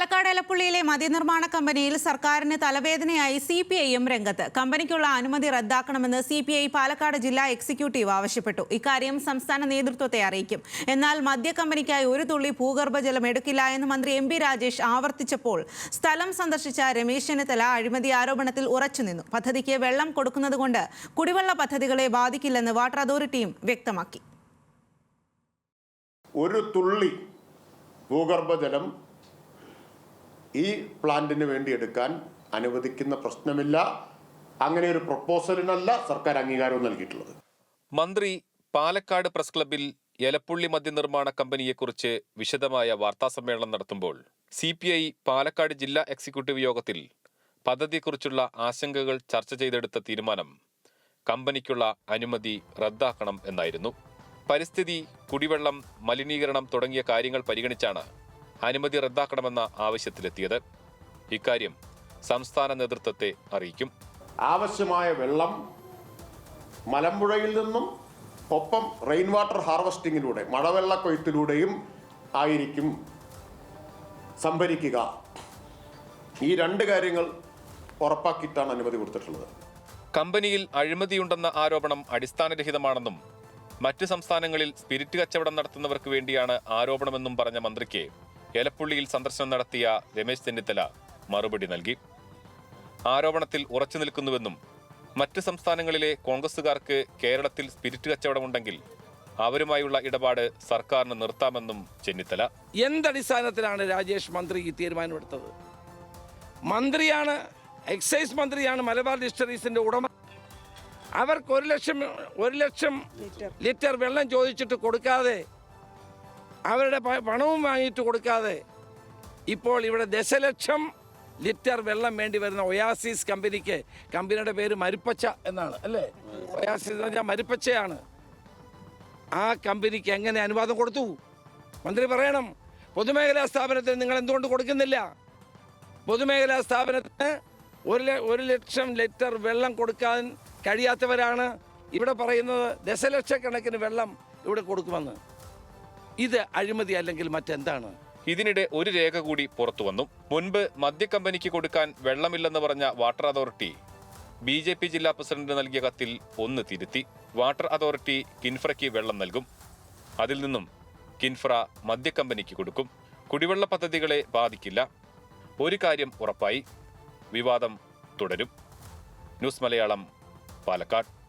പാലക്കാട് എലപ്പുള്ളിയിലെ മദ്യനിർമ്മാണ കമ്പനിയിൽ സർക്കാരിന് തലവേദനയായി C P ഐയും രംഗത്ത്. കമ്പനിക്കുള്ള അനുമതി റദ്ദാക്കണമെന്ന് സി പി ഐ പാലക്കാട് ജില്ലാ എക്സിക്യൂട്ടീവ് ആവശ്യപ്പെട്ടു. ഇക്കാര്യം സംസ്ഥാന നേതൃത്വത്തെ അറിയിക്കും. എന്നാൽ മദ്യ കമ്പനിക്കായി ഒരു തുള്ളി ഭൂഗർഭജലം എടുക്കില്ല എന്ന് മന്ത്രി എം പി രാജേഷ് ആവർത്തിച്ചപ്പോൾ സ്ഥലം സന്ദർശിച്ച രമേശ് ചെന്നിത്തല അഴിമതി ആരോപണത്തിൽ ഉറച്ചുനിന്നു പദ്ധതിക്ക് വെള്ളം കൊടുക്കുന്നതുകൊണ്ട് കുടിവെള്ള പദ്ധതികളെ ബാധിക്കില്ലെന്ന് വാട്ടർ അതോറിറ്റിയും വ്യക്തമാക്കി. ഒരു തുള്ളി ഭൂഗർഭജലം ഈ പ്ലാന്റിന് വേണ്ടി എടുക്കാൻ അനുവദിക്കുന്ന പ്രശ്നമില്ല. അങ്ങനെ ഒരു പ്രപ്പോസലിനല്ല സർക്കാർ അംഗീകാരവും നൽകിയിട്ടുള്ളത്. മന്ത്രി പാലക്കാട് പ്രസ് ക്ലബിൽ എലപ്പുള്ളി മദ്യനിർമ്മാണ കമ്പനിയെക്കുറിച്ച് വിശദമായ വാർത്താസമ്മേളനം നടത്തുമ്പോൾ സി പി ഐ പാലക്കാട് ജില്ലാ എക്സിക്യൂട്ടീവ് യോഗത്തിൽ പദ്ധതിയെക്കുറിച്ചുള്ള ആശങ്കകൾ ചർച്ച ചെയ്തെടുത്ത തീരുമാനം കമ്പനിക്കുള്ള അനുമതി റദ്ദാക്കണം എന്നായിരുന്നു. പരിസ്ഥിതി കുടിവെള്ളം മലിനീകരണം തുടങ്ങിയ കാര്യങ്ങൾ പരിഗണിച്ചാണ് അനുമതി റദ്ദാക്കണമെന്ന ആവശ്യത്തിലെത്തിയത്. ഇക്കാര്യം സംസ്ഥാന നേതൃത്വത്തെ അറിയിക്കും. ആവശ്യമായ വെള്ളം മലമ്പുഴയിൽ നിന്നും ഒപ്പം റെയിൻ വാട്ടർ ഹാർവസ്റ്റിങ്ങിലൂടെ മഴവെള്ള കൊയ്ത്തിലൂടെയും ആയിരിക്കും സംഭരിക്കുക. ഈ രണ്ട് കാര്യങ്ങൾ ഉറപ്പാക്കിയിട്ടാണ് അനുമതി കൊടുത്തിട്ടുള്ളത്. കമ്പനിയിൽ അഴിമതിയുണ്ടെന്ന ആരോപണം അടിസ്ഥാനരഹിതമാണെന്നും മറ്റ് സംസ്ഥാനങ്ങളിൽ സ്പിരിറ്റ് കച്ചവടം നടത്തുന്നവർക്ക് വേണ്ടിയാണ് ആരോപണമെന്നും പറഞ്ഞ മന്ത്രിക്ക് എലപ്പുള്ളിയിൽ സന്ദർശനം നടത്തിയ രമേശ് ചെന്നിത്തല മറുപടി നൽകി. ആരോപണത്തിൽ ഉറച്ചു നിൽക്കുന്നുവെന്നും മറ്റ് സംസ്ഥാനങ്ങളിലെ കോൺഗ്രസുകാർക്ക് കേരളത്തിൽ സ്പിരിറ്റ് കച്ചവടമുണ്ടെങ്കിൽ അവരുമായുള്ള ഇടപാട് സർക്കാരിന് നിർത്താമെന്നും ചെന്നിത്തല. എന്തടിസ്ഥാനത്തിലാണ് രാജേഷ് മന്ത്രി ഈ തീരുമാനമെടുത്തത്? മന്ത്രിയാണ് എക്സൈസ് മന്ത്രിയാണ് മലബാർ ഡിസ്റ്ററീസിന്റെ ഉടമ. അവർക്ക് ഒരു ലക്ഷം ഒരു ലക്ഷം ലിറ്റർ വെള്ളം ചോദിച്ചിട്ട് കൊടുക്കാതെ അവരുടെ പണവും വാങ്ങിയിട്ട് കൊടുക്കാതെ ഇപ്പോൾ ഇവിടെ ദശലക്ഷം ലിറ്റർ വെള്ളം വേണ്ടി വരുന്ന ഒയാസിസ് കമ്പനിക്ക് കമ്പനിയുടെ പേര് മരുപ്പച്ച എന്നാണ് അല്ലേ? ഒയാസിസ് എന്ന് പറഞ്ഞാൽ മരുപ്പച്ചയാണ്. ആ കമ്പനിക്ക് എങ്ങനെ അനുവാദം കൊടുത്തു? മന്ത്രി പറയണം പൊതുമേഖലാ സ്ഥാപനത്തിന് നിങ്ങൾ എന്തുകൊണ്ട് കൊടുക്കുന്നില്ല? പൊതുമേഖലാ സ്ഥാപനത്തിന് ഒരു ഒരു ലക്ഷം ലിറ്റർ വെള്ളം കൊടുക്കാൻ കഴിയാത്തവരാണ് ഇവിടെ പറയുന്നത് ദശലക്ഷക്കണക്കിന് വെള്ളം ഇവിടെ കൊടുക്കുമെന്ന്. ഇത് അഴിമതി അല്ലെങ്കിൽ മറ്റെന്താണ്? ഇതിനിടെ ഒരു രേഖ കൂടി പുറത്തു വന്നു. മുൻപ് മദ്യ കമ്പനിക്ക് കൊടുക്കാൻ വെള്ളമില്ലെന്ന് പറഞ്ഞ water authority B J P ജില്ലാ പ്രസിഡന്റ് നൽകിയ കത്തിൽ ഒന്ന് തിരുത്തി. വാട്ടർ അതോറിറ്റി കിൻഫ്രയ്ക്ക് വെള്ളം നൽകും. അതിൽ നിന്നും കിൻഫ്ര മദ്യക്കമ്പനിക്ക് കൊടുക്കും. കുടിവെള്ള പദ്ധതികളെ ബാധിക്കില്ല. ഒരു കാര്യം ഉറപ്പായി. വിവാദം തുടരും. ന്യൂസ് മലയാളം പാലക്കാട്.